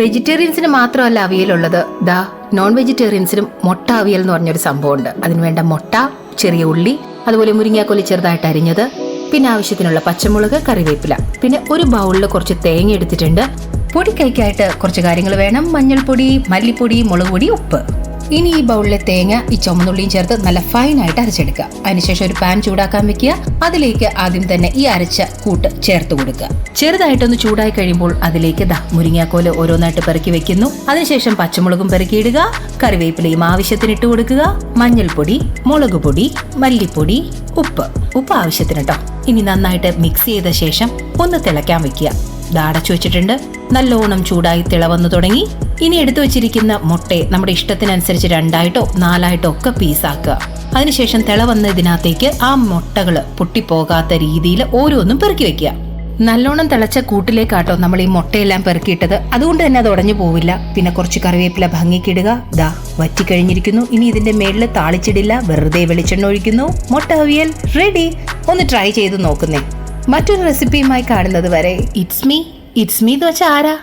വെജിറ്റേറിയൻസിന് മാത്രമല്ല അവിയലുള്ളത്. ദാ നോൺ വെജിറ്റേറിയൻസിനും മുട്ട അവിയൽ എന്ന് പറഞ്ഞൊരു സംഭവമുണ്ട്. അതിനുവേണ്ട മുട്ട ചെറിയ ഉള്ളി അതുപോലെ മുരിങ്ങാക്കൊല്ലി ചെറുതായിട്ട് അരിഞ്ഞത് പിന്നെ ആവശ്യത്തിനുള്ള പച്ചമുളക് കറിവേപ്പില. പിന്നെ ഒരു ബൗളിൽ കുറച്ച് തേങ്ങ എടുത്തിട്ടുണ്ട്. പൊടിക്കൈക്കായിട്ട് കുറച്ച് കാര്യങ്ങൾ വേണം. മഞ്ഞൾപ്പൊടി മല്ലിപ്പൊടി മുളക് പൊടി ഉപ്പ്. ഇനി ഈ ബൗളിലെ തേങ്ങ ഈ ചുമന്നുള്ളിയും ചേർത്ത് നല്ല ഫൈനായിട്ട് അരച്ചെടുക്കുക. അതിനുശേഷം ഒരു പാൻ ചൂടാക്കാൻ വെക്കുക. അതിലേക്ക് ആദ്യം തന്നെ ഈ അരച്ച കൂട്ട് ചേർത്ത് കൊടുക്കുക. ചെറുതായിട്ടൊന്ന് ചൂടായി കഴിയുമ്പോൾ അതിലേക്ക് ദാ മുരിങ്ങാക്കോൽ ഓരോന്നായിട്ട് പെറുക്കി വെക്കുന്നു. അതിനുശേഷം പച്ചമുളകും പെറുക്കിയിടുക. കറിവേപ്പിലയും ആവശ്യത്തിന് ഇട്ട് കൊടുക്കുക. മഞ്ഞൾപ്പൊടി മുളക് പൊടി മല്ലിപ്പൊടി ഉപ്പ്. ഉപ്പ് ആവശ്യത്തിന് കേട്ടോ ഇനി നന്നായിട്ട് മിക്സ് ചെയ്ത ശേഷം ഒന്ന് തിളയ്ക്കാൻ വെക്കുക. ദാടച്ചു വെച്ചിട്ടുണ്ട്. നല്ലോണം ചൂടായി തിളവന്നു തുടങ്ങി. ഇനി എടുത്തു വെച്ചിരിക്കുന്ന മുട്ടയെ നമ്മുടെ ഇഷ്ടത്തിനനുസരിച്ച് രണ്ടായിട്ടോ നാലായിട്ടോ ഒക്കെ പീസാക്കുക അതിനുശേഷം തിള വന്ന ഇതിനകത്തേക്ക് ആ മുട്ടകൾ പൊട്ടിപ്പോകാത്ത രീതിയിൽ ഓരോന്നും പെറുക്കി വെക്കുക. നല്ലോണം തിളച്ച കൂട്ടിലേക്കാട്ടോ നമ്മൾ ഈ മുട്ടയെല്ലാം പെറുക്കിയിട്ടത്. അതുകൊണ്ട് തന്നെ അത് ഉടഞ്ഞു പോവില്ല. പിന്നെ കുറച്ച് കറിവേപ്പില ഭംഗിക്കിടുക. ദാ വറ്റിക്കഴിഞ്ഞിരിക്കുന്നു. ഇനി ഇതിന്റെ മേളിൽ താളിച്ചിടില്ല. വെറുതെ വെളിച്ചെണ്ണ ഒഴിക്കുന്നു. മുട്ട അവിയൽ റെഡി ഒന്ന് ട്രൈ ചെയ്ത് നോക്കുന്നേ. മറ്റൊരു റെസിപ്പിയുമായി കാണുന്നത് വരെ. ഇറ്റ്സ് മീ ഇറ്റ്സ് മീ എന്ന് വെച്ചാൽ ആരാ?